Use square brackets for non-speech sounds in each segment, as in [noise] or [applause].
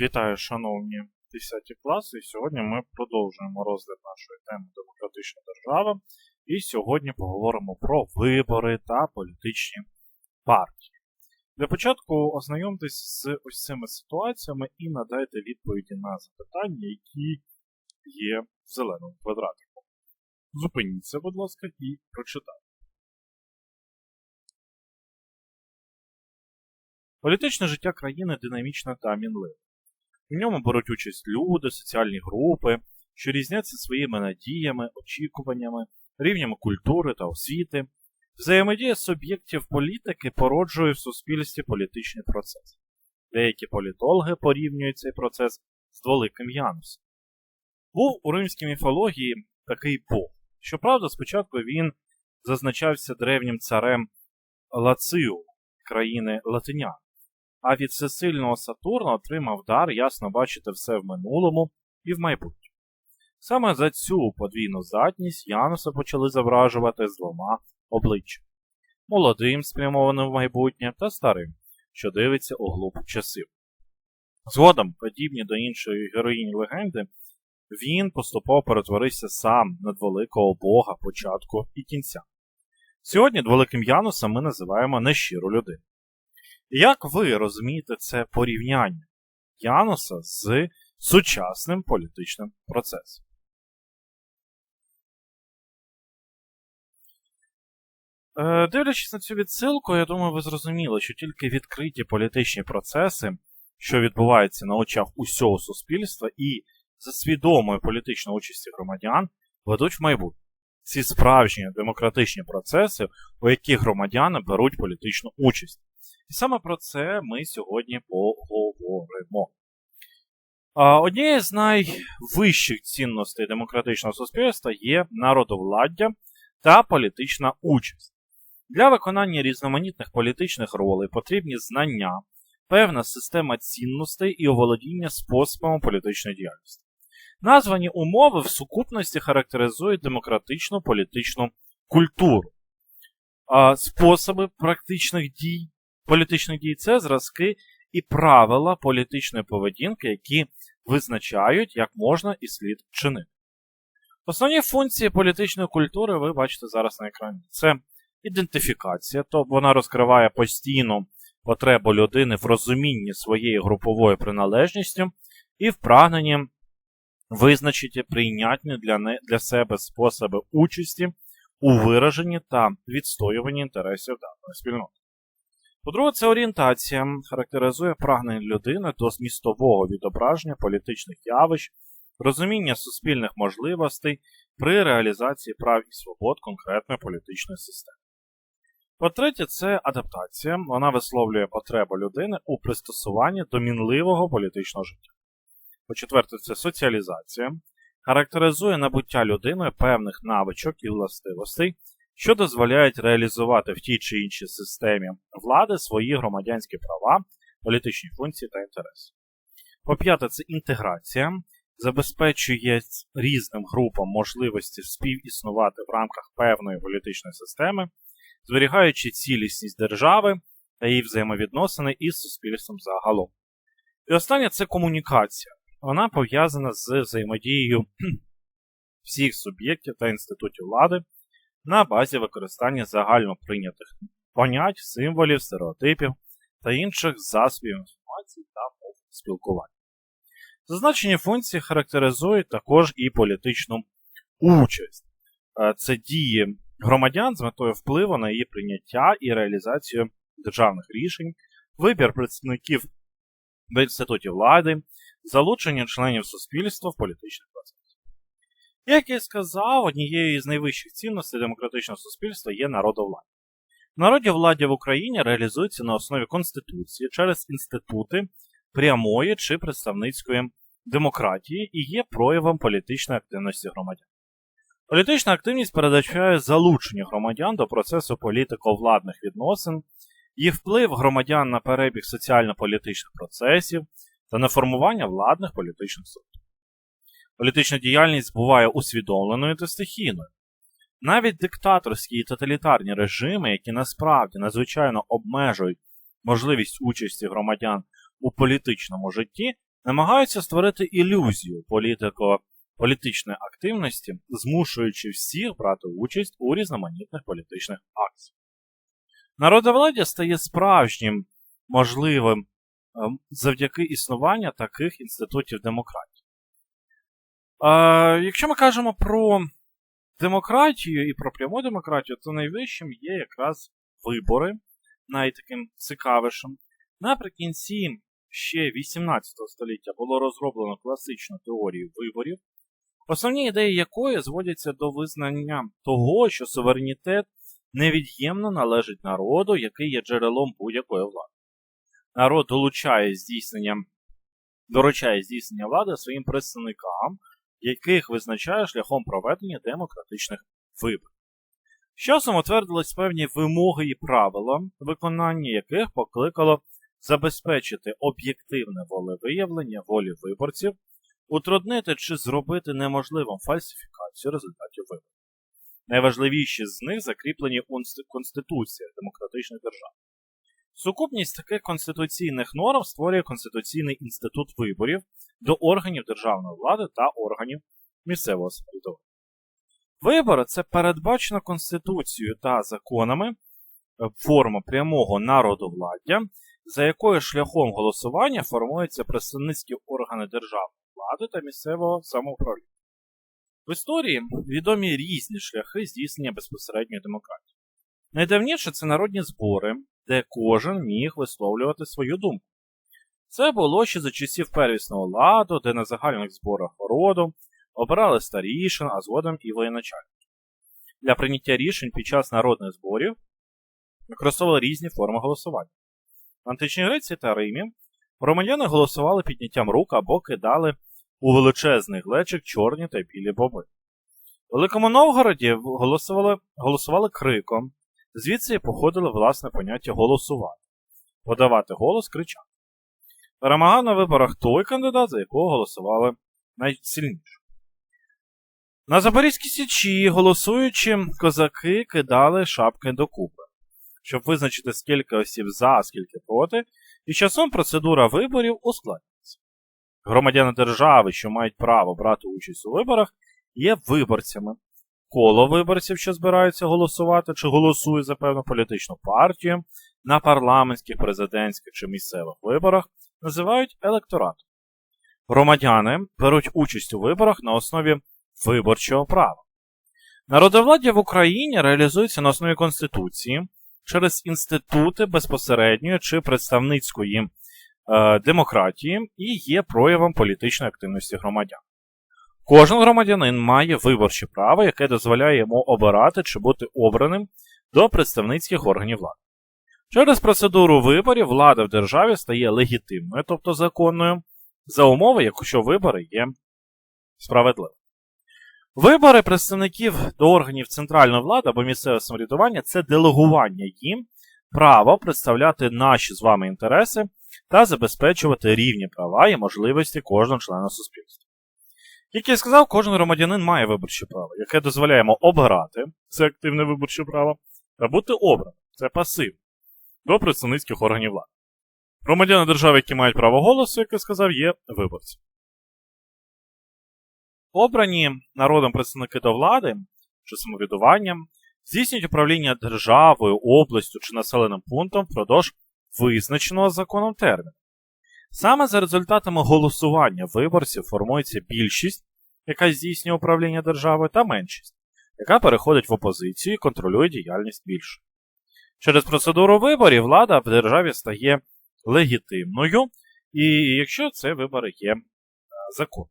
Вітаю, шановні 10 класи. Сьогодні ми продовжуємо розгляд нашої теми Демократична держава. І сьогодні поговоримо про вибори та політичні партії. Для початку ознайомтесь з ось цими ситуаціями і надайте відповіді на запитання, які є в зеленому квадратику. Зупиніться, будь ласка, і прочитайте. Політичне життя країни динамічне та мінливе. В ньому беруть участь люди, соціальні групи, що різняться своїми надіями, очікуваннями, рівнями культури та освіти. Взаємодія суб'єктів політики породжує в суспільстві політичний процес. Деякі політологи порівнюють цей процес з дволиким Янусом. Був у римській міфології такий Бог. Щоправда, спочатку він зазначався древнім царем Лацию, країни Латинян а від всесильного Сатурна отримав дар ясно бачити все в минулому і в майбутньому. Саме за цю подвійну здатність Януса почали зображувати з двома обличчями молодим, спрямованим в майбутнє, та старим, що дивиться у глуб часів. Згодом, подібні до іншої героїні легенди, він поступово перетворився сам на великого бога початку і кінця. Сьогодні дволиким Янусом ми називаємо нещиру людину. Як ви розумієте це порівняння Януса з сучасним політичним процесом? Е, дивлячись на цю відсилку, я думаю, ви зрозуміли, що тільки відкриті політичні процеси, що відбуваються на очах усього суспільства, і за свідомою політичною участі громадян ведуть в майбутнє. Ці справжні демократичні процеси, у яких громадяни беруть політичну участь. І саме про це ми сьогодні поговоримо. Однією з найвищих цінностей демократичного суспільства є народовладдя та політична участь. Для виконання різноманітних політичних ролей потрібні знання, певна система цінностей і оволодіння способами політичної діяльності. Названі умови в сукупності характеризують демократичну політичну культуру, способи практичних дій, політичних дій це зразки і правила політичної поведінки, які визначають, як можна і слід чинити. Основні функції політичної культури ви бачите зараз на екрані. Це ідентифікація, тобто вона розкриває постійну потребу людини в розумінні своєї групової приналежності і в прагненні визначити прийнятні для, не, для себе способи участі у вираженні та відстоюванні інтересів даної спільноти. По-друге, це орієнтація характеризує прагнення людини до змістового відображення політичних явищ, розуміння суспільних можливостей при реалізації прав і свобод конкретної політичної системи. По-третє, це адаптація. Вона висловлює потребу людини у пристосуванні до мінливого політичного життя. По-четверте, це соціалізація, характеризує набуття людиною певних навичок і властивостей, що дозволяють реалізувати в тій чи іншій системі влади свої громадянські права, політичні функції та інтереси. По-п'яте, це інтеграція, забезпечує різним групам можливості співіснувати в рамках певної політичної системи, зберігаючи цілісність держави та її взаємовідносини із суспільством загалом. І останнє це комунікація. Вона пов'язана з взаємодією [clears throat] всіх суб'єктів та інститутів влади на базі використання загально прийнятих понять, символів, стереотипів та інших засобів інформації та мов спілкування. Зазначені функції характеризують також і політичну участь. Е, це дії громадян з метою впливу на її прийняття і реалізацію державних рішень, вибір представників до інститутів влади, залучення членів суспільства в політичний процес. Як я сказав, однією з найвищих цінностей демократичного суспільства є народовладдя. Народівладдя в Україні реалізується на основі Конституції через інститути прямої чи представницької демократії і є проявом політичної активності громадян. Політична активність передбачає залучення громадян до процесу політико-владних відносин, їх вплив громадян на перебіг соціально-політичних процесів та на формування владних політичних структур. Політична діяльність буває усвідомленою та стихійною. Навіть диктаторські і тоталітарні режими, які насправді надзвичайно обмежують можливість участі громадян у політичному житті, намагаються створити ілюзію політико політичної активності, змушуючи всіх брати участь у різноманітних політичних акціях. Народовладдя стає справжнім можливим ем, завдяки існуванню таких інститутів демократії. Е, якщо ми кажемо про демократію і про пряму демократію, то найвищим є якраз вибори, найтаким цікавішим. Наприкінці ще 18 століття було розроблено класичну теорію виборів, основні ідеї якої зводяться до визнання того, що суверенітет невід'ємно належить народу, який є джерелом будь-якої влади. Народ долучає здійснення, доручає здійснення влади своїм представникам, яких визначає шляхом проведення демократичних виборів. З часом утвердились певні вимоги і правила, виконання яких покликало забезпечити об'єктивне волевиявлення волі виборців, утруднити чи зробити неможливим фальсифікацію результатів виборів. Найважливіші з них закріплені у Конституціях демократичних держав. Сукупність таких конституційних норм створює Конституційний інститут виборів до органів державної влади та органів місцевого самоврядування. Вибори це передбачено Конституцією та законами форма прямого народовладдя, за якою шляхом голосування формуються представницькі органи державної влади та місцевого самоуправління. В історії відомі різні шляхи здійснення безпосередньої демократії. Найдавніше це народні збори, де кожен міг висловлювати свою думку. Це було ще за часів первісного ладу, де на загальних зборах роду обирали старішин, а згодом і воєначальників. Для прийняття рішень під час народних зборів використовували різні форми голосування. В античній Греції та Римі громадяни голосували підняттям рук або кидали у величезний глечик чорні та білі боби. У Великому Новгороді голосували, голосували криком, звідси походило власне поняття голосувати, подавати голос кричати. Перемагав на виборах той кандидат, за якого голосували найсильніше. На Запорізькій Січі, голосуючи, козаки кидали шапки докупи, щоб визначити, скільки осіб за, скільки проти, і часом процедура виборів ускладнюється. Громадяни держави, що мають право брати участь у виборах, є виборцями. Коло виборців, що збираються голосувати чи голосують за певну політичну партію, на парламентських, президентських чи місцевих виборах називають електоратом. Громадяни беруть участь у виборах на основі виборчого права. Народовладдя в Україні реалізується на основі Конституції через інститути безпосередньої чи представницької е, демократії і є проявом політичної активності громадян. Кожен громадянин має виборче право, яке дозволяє йому обирати чи бути обраним до представницьких органів влади. Через процедуру виборів влада в державі стає легітимною, тобто законною, за умови, якщо вибори є справедливими. Вибори представників до органів центральної влади або місцевого самоврядування це делегування їм права представляти наші з вами інтереси та забезпечувати рівні права і можливості кожного члена суспільства. Як я сказав, кожен громадянин має виборче право, яке дозволяє йому обирати, це активне виборче право, та бути обраним, це пасив, до представницьких органів влади. Громадяни держави, які мають право голосу, як я сказав, є виборці. Обрані народом представники до влади чи самоврядуванням здійснюють управління державою, областю чи населеним пунктом впродовж визначеного законом терміну. Саме за результатами голосування виборців формується більшість, яка здійснює управління державою, та меншість, яка переходить в опозицію і контролює діяльність більшої. Через процедуру виборів влада в державі стає легітимною, і якщо це вибори є е, законом.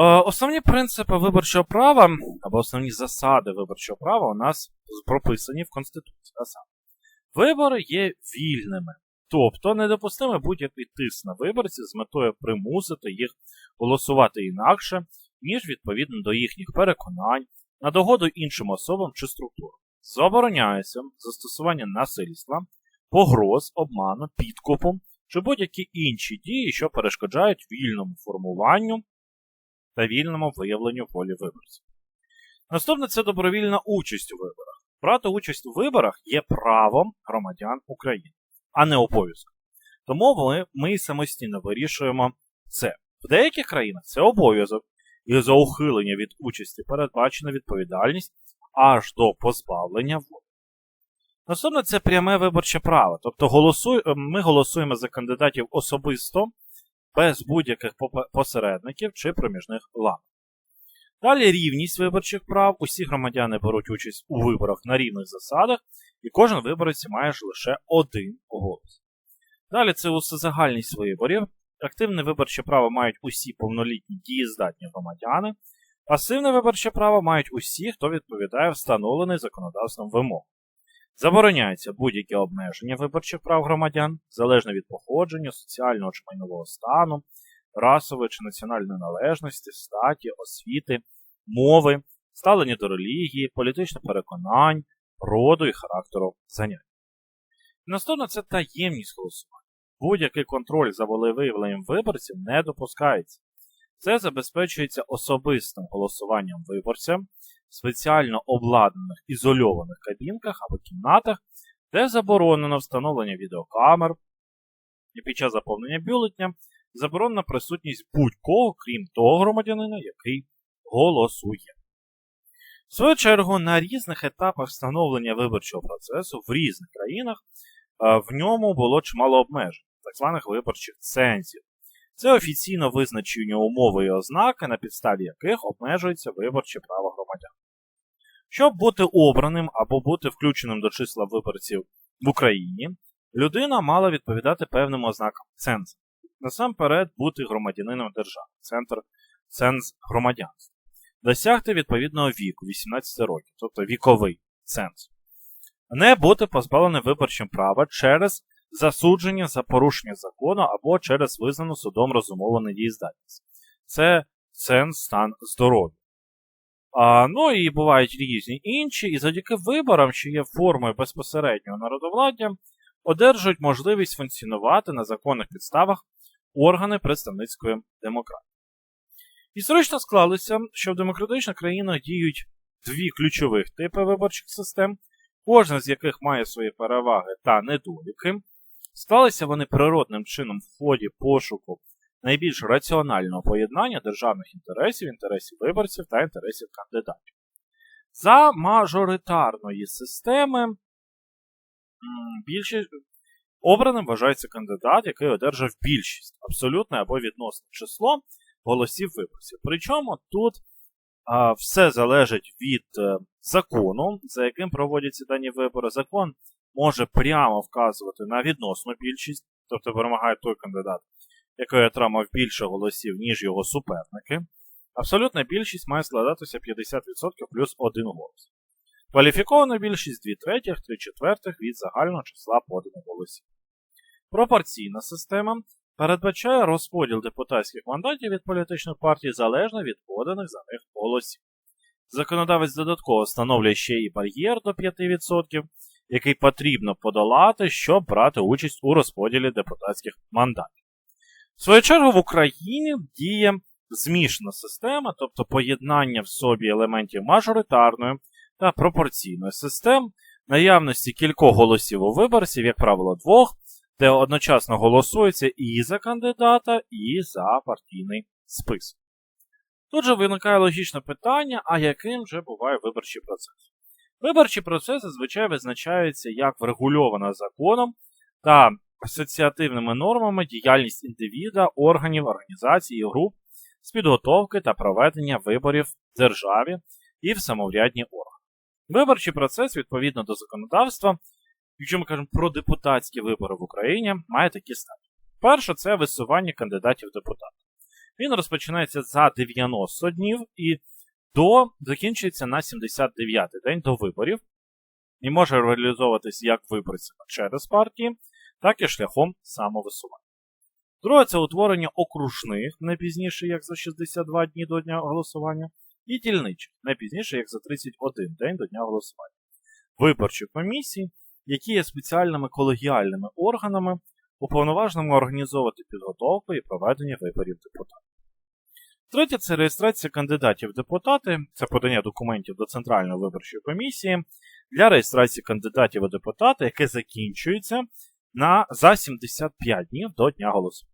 Е, основні принципи виборчого права або основні засади виборчого права у нас прописані в Конституції. Вибори є вільними, тобто недопустимо будь-який тиск на виборців з метою примусити їх голосувати інакше, ніж відповідно до їхніх переконань, на догоду іншим особам чи структурам. Забороняється застосування насильства, погроз, обману, підкупу чи будь-які інші дії, що перешкоджають вільному формуванню та вільному виявленню волі виборців. Наступне це добровільна участь у виборах. Брати участь у виборах є правом громадян України, а не обов'язком. Тому ми, самостійно вирішуємо це. В деяких країнах це обов'язок, і за ухилення від участі передбачена відповідальність аж до позбавлення волі. Наступне це пряме виборче право. Тобто голосуй, ми голосуємо за кандидатів особисто, без будь-яких посередників чи проміжних ланок. Далі рівність виборчих прав. Усі громадяни беруть участь у виборах на рівних засадах, і кожен виборець має лише один голос. Далі це усезагальність виборів. Активне виборче право мають усі повнолітні дієздатні громадяни. Пасивне виборче право мають усі, хто відповідає встановлений законодавством вимог. Забороняється будь-яке обмеження виборчих прав громадян, залежно від походження, соціального чи майнового стану, расової чи національної належності, статі, освіти, мови, ставлення до релігії, політичних переконань, роду і характеру занять. Наступно це таємність голосування. Будь-який контроль за волевиявленням виборців не допускається. Це забезпечується особистим голосуванням виборця в спеціально обладнаних ізольованих кабінках або кімнатах, де заборонено встановлення відеокамер, і під час заповнення бюлетня заборонена присутність будь-кого, крім того громадянина, який голосує. В свою чергу, на різних етапах встановлення виборчого процесу в різних країнах в ньому було чимало обмежень, так званих виборчих цензів. Це офіційно визначені умови і ознаки, на підставі яких обмежується виборче право громадян. Щоб бути обраним або бути включеним до числа виборців в Україні, людина мала відповідати певним ознакам цензу. Насамперед, бути громадянином держави, центр ценз громадянства, досягти відповідного віку 18 років, тобто віковий ценз, не бути позбавленим виборчим права через засудження за порушення закону або через визнану судом розумову недієздатність. Це ценз стан здоров'я. А, Ну і бувають різні інші, і завдяки виборам, що є формою безпосереднього народовладдя, одержують можливість функціонувати на законних підставах органи представницької демократії. Історично склалося, що в демократичних країнах діють дві ключових типи виборчих систем, кожна з яких має свої переваги та недоліки. Склалися вони природним чином в ході пошуку найбільш раціонального поєднання державних інтересів, інтересів виборців та інтересів кандидатів. За мажоритарної системи більшість обраним вважається кандидат, який одержав більшість, абсолютне або відносне число голосів виборців. Причому тут а, все залежить від е, закону, за яким проводяться дані вибори. Закон може прямо вказувати на відносну більшість, тобто перемагає той кандидат, який отримав більше голосів, ніж його суперники. Абсолютна більшість має складатися 50% плюс один голос. Кваліфікована більшість 2 третіх, 3 четвертих від загального числа поданих голосів. Пропорційна система передбачає розподіл депутатських мандатів від політичних партій залежно від поданих за них голосів. Законодавець додатково встановлює ще і бар'єр до 5%, який потрібно подолати, щоб брати участь у розподілі депутатських мандатів. В свою чергу в Україні діє змішана система, тобто поєднання в собі елементів мажоритарної та пропорційної систем, наявності кількох голосів у виборців, як правило, двох, де одночасно голосується і за кандидата, і за партійний список. Тут же виникає логічне питання, а яким же буває виборчий процес? Виборчі процеси зазвичай визначаються як врегульована законом та асоціативними нормами діяльність індивіда, органів, організацій груп з підготовки та проведення виборів в державі і в самоврядні органи. Виборчий процес, відповідно до законодавства, якщо ми кажемо про депутатські вибори в Україні, має такі стадії. Перше, це висування кандидатів в депутати. Він розпочинається за 90 днів і до закінчується на 79-й день до виборів і може реалізовуватись як виборцями через партії, так і шляхом самовисування. Друге це утворення окружних не пізніше, як за 62 дні до дня голосування, і дільничих не пізніше, як за 31 день до дня голосування. Виборчі комісії, які є спеціальними колегіальними органами, уповноваженими організовувати підготовку і проведення виборів депутатів. Третє це реєстрація кандидатів в депутати, це подання документів до Центральної виборчої комісії для реєстрації кандидатів у депутати, яке закінчується на, за 75 днів до дня голосування.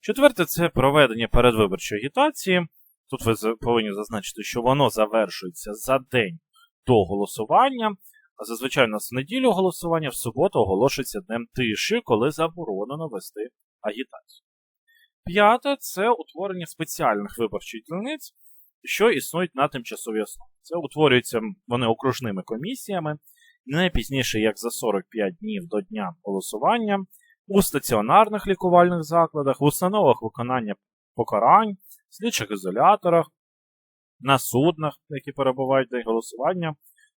Четверте це проведення передвиборчої агітації. Тут ви повинні зазначити, що воно завершується за день до голосування. Зазвичай у нас в неділю голосування в суботу оголошується днем тиші, коли заборонено вести агітацію. П'яте це утворення спеціальних виборчих дільниць, що існують на тимчасовій основі. Це утворюються вони окружними комісіями, не пізніше як за 45 днів до дня голосування, у стаціонарних лікувальних закладах, в установах виконання покарань, слідчих ізоляторах, на суднах, які перебувають день голосування,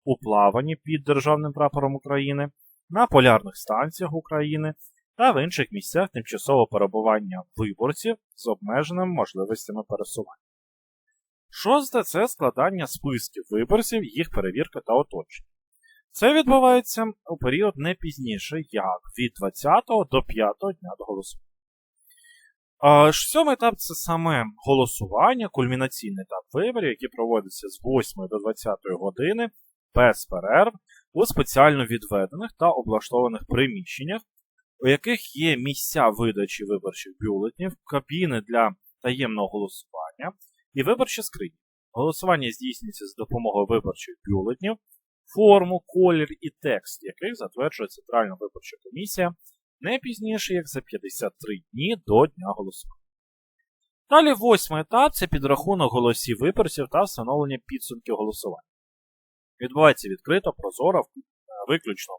у плаванні під Державним прапором України, на полярних станціях України та в інших місцях тимчасового перебування виборців з обмеженими можливостями пересування. Шосте це складання списків виборців, їх перевірка та оточення. Це відбувається у період не пізніше, як від 20 до 5 дня до голосування. Сьомий етап це саме голосування, кульмінаційний етап виборів, які проводяться з 8 до 20 години без перерв у спеціально відведених та облаштованих приміщеннях, у яких є місця видачі виборчих бюлетнів, кабіни для таємного голосування і виборчі скрині. Голосування здійснюється з допомогою виборчих бюлетнів, форму, колір і текст, яких затверджує Центральна виборча комісія не пізніше, як за 53 дні до дня голосування. Далі восьмий етап це підрахунок голосів виборців та встановлення підсумків голосування. Відбувається відкрито, прозоро, виключно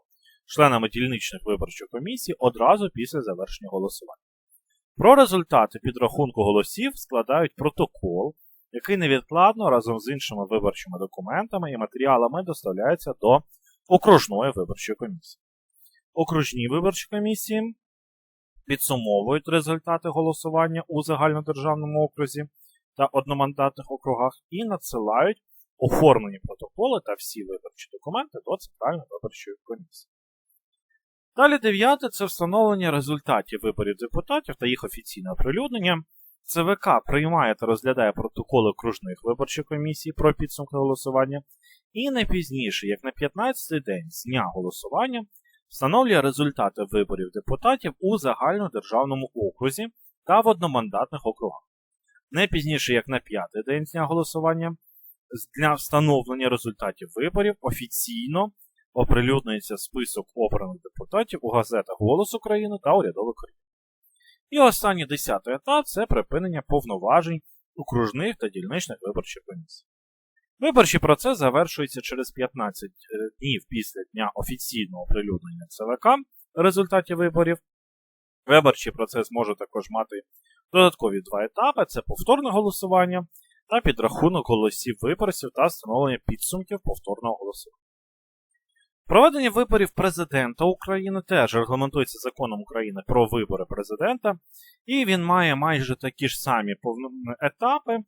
членами дільничних виборчих комісій одразу після завершення голосування. Про результати підрахунку голосів складають протокол, який невідкладно разом з іншими виборчими документами і матеріалами доставляється до окружної виборчої комісії. Окружні виборчі комісії підсумовують результати голосування у загальнодержавному окрузі та одномандатних округах і надсилають оформлені протоколи та всі виборчі документи до Центральної виборчої комісії. Далі дев'яте це встановлення результатів виборів депутатів та їх офіційне оприлюднення. ЦВК приймає та розглядає протоколи окружних виборчих комісій про підсумки голосування, і не пізніше, як на 15-й день з дня голосування, встановлює результати виборів депутатів у загальнодержавному окрузі та в одномандатних округах. Не пізніше, як на п'ятий день з дня голосування, з дня встановлення результатів виборів офіційно оприлюднюється список обраних депутатів у газетах Голос України та Урядовий Корінь. І останній десятий етап це припинення повноважень окружних та дільничних виборчих комісій. Виборчий процес завершується через 15 е, днів після дня офіційного оприлюднення ЦВК результатів виборів. Виборчий процес може також мати додаткові два етапи: це повторне голосування та підрахунок голосів виборців та встановлення підсумків повторного голосування. Проведення виборів президента України теж регламентується законом України про вибори президента, і він має майже такі ж самі етапи,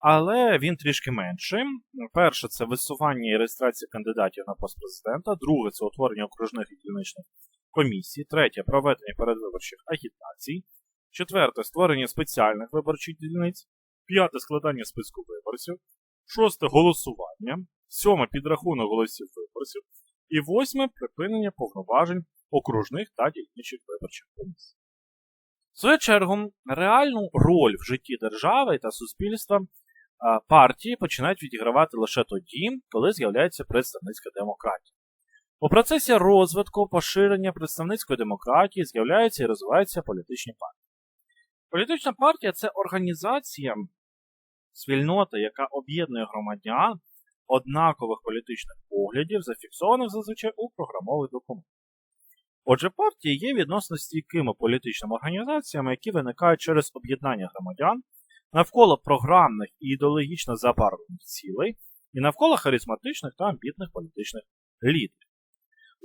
але він трішки менший. Перше, це висування і реєстрація кандидатів на пост президента, друге це утворення окружних і дільничних комісій, третє проведення передвиборчих агітацій, четверте створення спеціальних виборчих дільниць, п'яте складання списку виборців, шосте голосування, сьоме підрахунок голосів виборців. І восьме припинення повноважень окружних та дільничих виборчих комісій. В свою чергу, реальну роль в житті держави та суспільства партії починають відігравати лише тоді, коли з'являється представницька демократія. У процесі розвитку поширення представницької демократії з'являються і розвиваються політичні партії. Політична партія це організація спільнота, яка об'єднує громадян однакових політичних поглядів, зафіксованих зазвичай у програмових документах. Отже, партії є відносно стійкими політичними організаціями, які виникають через об'єднання громадян навколо програмних і ідеологічно забарвлених цілей і навколо харизматичних та амбітних політичних лідерів.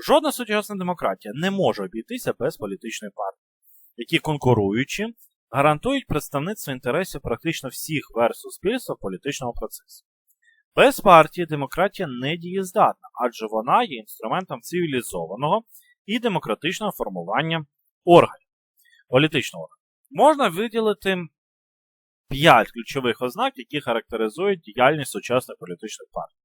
Жодна сучасна демократія не може обійтися без політичної партії, які конкуруючи, гарантують представництво інтересів практично всіх верст суспільства політичного процесу. Без партії демократія не дієздатна, адже вона є інструментом цивілізованого і демократичного формування органів політичного органу. Можна виділити п'ять ключових ознак, які характеризують діяльність сучасних політичних партій.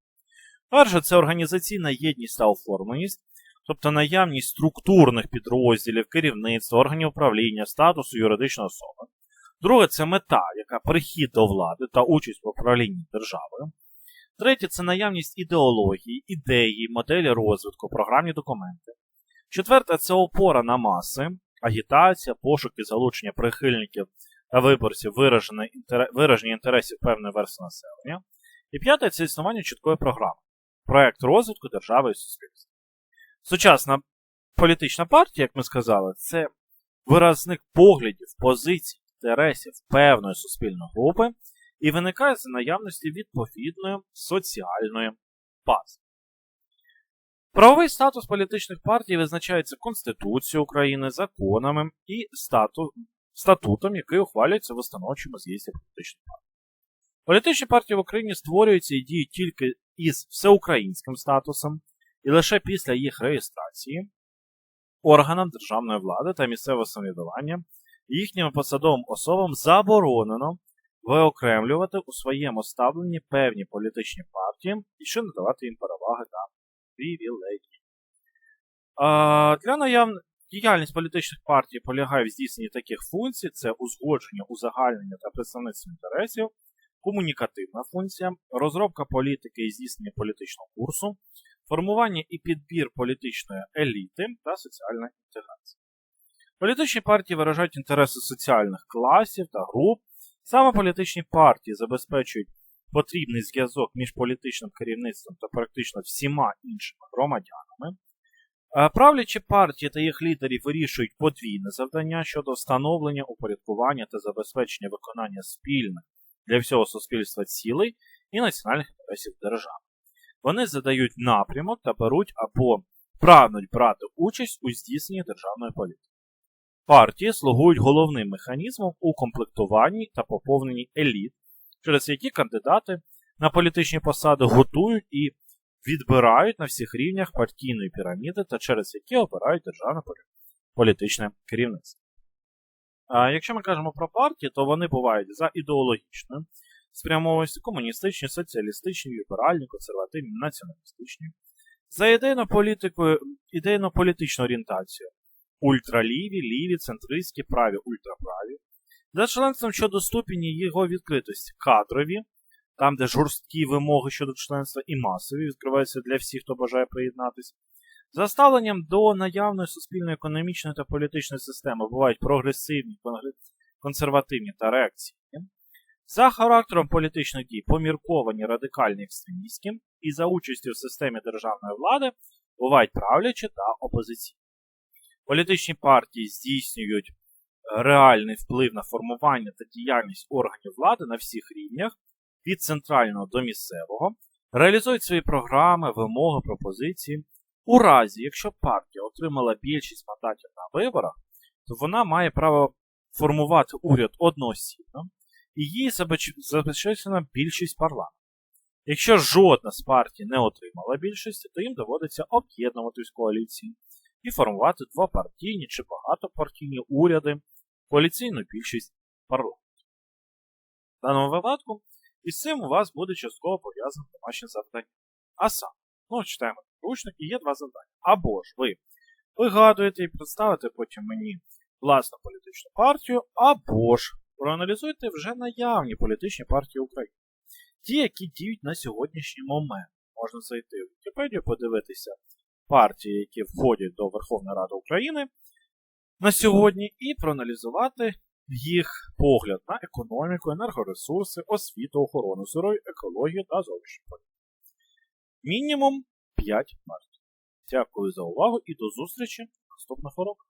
Перше, це організаційна єдність та оформленість. Тобто наявність структурних підрозділів, керівництва, органів управління, статусу юридичної особи. Друге це мета, яка прихід до влади та участь в управлінні державою. Третє це наявність ідеології, ідеї, моделі розвитку, програмні документи. Четверте це опора на маси, агітація, пошук і залучення прихильників та виборців вираження інтересів певної версії населення. І п'яте це існування чіткої програми, проект розвитку держави і суспільства. Сучасна політична партія, як ми сказали, це виразник поглядів, позицій, інтересів певної суспільної групи і виникає з наявності відповідної соціальної бази. Правовий статус політичних партій визначається Конституцією України, законами і стату... статутом, який ухвалюється в установчому з'їзді політичних партій. Політичні партії в Україні створюються і діють тільки із всеукраїнським статусом, і лише після їх реєстрації органам державної влади та місцевого самоврядування їхнім посадовим особам заборонено виокремлювати у своєму ставленні певні політичні партії і ще надавати їм переваги та привілегії. Для наяв... Діяльність політичних партій полягає в здійсненні таких функцій: це узгодження, узагальнення та представництво інтересів, комунікативна функція, розробка політики і здійснення політичного курсу, формування і підбір політичної еліти та соціальна інтеграція. Політичні партії виражають інтереси соціальних класів та груп. Саме політичні партії забезпечують потрібний зв'язок між політичним керівництвом та практично всіма іншими громадянами. Правлячі партії та їх лідерів вирішують подвійне завдання щодо встановлення, упорядкування та забезпечення виконання спільних для всього суспільства цілей і національних інтересів держави. Вони задають напрямок та беруть або прагнуть брати участь у здійсненні державної політики. Партії слугують головним механізмом у комплектуванні та поповненні еліт, через які кандидати на політичні посади готують і відбирають на всіх рівнях партійної піраміди та через які обирають державне політичне керівництво. А Якщо ми кажемо про партії, то вони бувають за ідеологічною спрямованістю комуністичні, соціалістичні, ліберальні, консервативні, націоналістичні, за ідейно-політикою, ідейно-політичну орієнтацію ультраліві, ліві, центристські, праві, ультраправі. За членством щодо ступені його відкритості кадрові, там, де жорсткі вимоги щодо членства і масові відкриваються для всіх, хто бажає приєднатися. За ставленням до наявної суспільно-економічної та політичної системи бувають прогресивні, консервативні та реакційні. За характером політичних дій помірковані радикальні екстремістські, і за участю в системі державної влади бувають правлячі та опозиційні. Політичні партії здійснюють е, реальний вплив на формування та діяльність органів влади на всіх рівнях, від центрального до місцевого, реалізують свої програми, вимоги, пропозиції. У разі, якщо партія отримала більшість мандатів на виборах, то вона має право формувати уряд одноосібно і їй забезпечена більшість парламенту. Якщо жодна з партій не отримала більшості, то їм доводиться об'єднуватись коаліції і формувати двопартійні чи багатопартійні уряди, коаліційну більшість парламенту. В даному випадку із цим у вас буде частково пов'язане домашнє завдання. А саме, ну, читаємо ручник і є два завдання. Або ж ви вигадуєте і представите потім мені власну політичну партію, або ж проаналізуйте вже наявні політичні партії України. Ті, які діють на сьогоднішній момент. Можна зайти в Вікіпедію, подивитися партії, які входять до Верховної Ради України на сьогодні, і проаналізувати їх погляд на економіку, енергоресурси, освіту, охорону здоров'я, екологію та зовнішню політику. Мінімум 5 партій. Дякую за увагу і до зустрічі наступного року.